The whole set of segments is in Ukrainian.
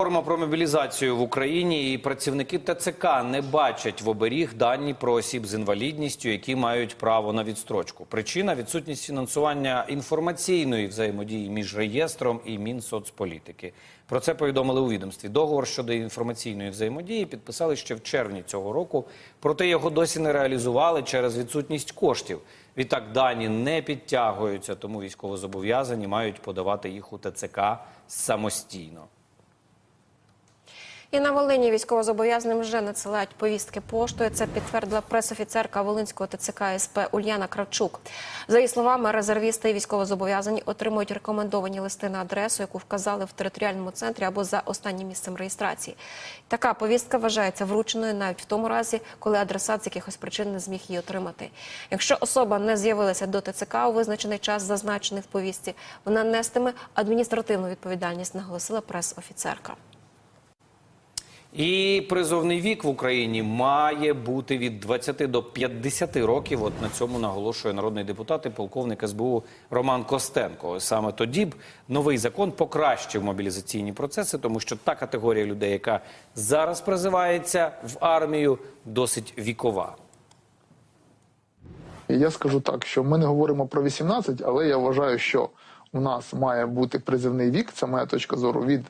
Говоримо про мобілізацію в Україні, і працівники ТЦК не бачать в оберіг дані про осіб з інвалідністю, які мають право на відстрочку. Причина відсутність фінансування інформаційної взаємодії між реєстром і Мінсоцполітики. Про це повідомили у відомстві. Договор щодо інформаційної взаємодії підписали ще в червні цього року. Проте його досі не реалізували через відсутність коштів. Відтак дані не підтягуються, тому військовозобов'язані мають подавати їх у ТЦК самостійно. І на Волині військовозобов'язаним вже надсилають повістки поштою. Це підтвердила пресофіцерка Волинського ТЦК СП Ульяна Кравчук. За її словами, резервісти і військовозобов'язані отримують рекомендовані листи на адресу, яку вказали в територіальному центрі або за останнім місцем реєстрації. Така повістка вважається врученою навіть в тому разі, коли адресат з якихось причин не зміг її отримати. Якщо особа не з'явилася до ТЦК у визначений час, зазначений в повістці, вона нестиме адміністративну відповідальність, наголосила прес-офіцерка. І призовний вік в Україні має бути від 20 до 50 років. От на цьому наголошує народний депутат і полковник СБУ Роман Костенко. Саме тоді б новий закон покращив мобілізаційні процеси, тому що та категорія людей, яка зараз призивається в армію, досить вікова. Я скажу так, що ми не говоримо про 18, але я вважаю, що у нас має бути призивний вік, це моя точка зору, від,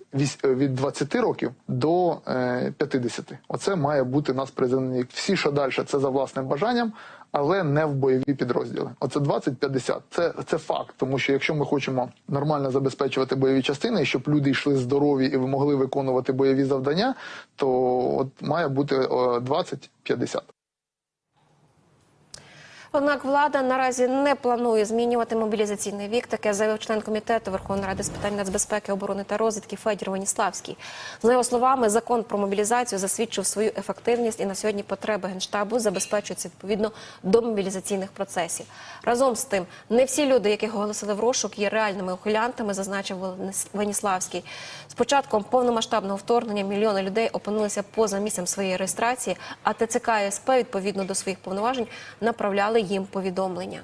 е, від 20 років до е, 50. Оце має бути у нас призивний вік. Всі, що далі, це за власним бажанням, але не в бойові підрозділи. Оце 20-50. Це, це факт, тому що якщо ми хочемо нормально забезпечувати бойові частини, щоб люди йшли здорові і могли виконувати бойові завдання, то от має бути е, 20-50. Однак влада наразі не планує змінювати мобілізаційний вік. Таке заявив член комітету Верховної Ради з питань нацбезпеки, оборони та розвідки Федір Веніславський. За його словами, закон про мобілізацію засвідчив свою ефективність, і на сьогодні потреби генштабу забезпечуються відповідно до мобілізаційних процесів. Разом з тим, не всі люди, яких оголосили в розшук, є реальними ухилянтами, зазначив Веніславський. З початком повномасштабного вторгнення мільйони людей опинилися поза місцем своєї реєстрації, а ТЦК СП відповідно до своїх повноважень направляли їм повідомлення.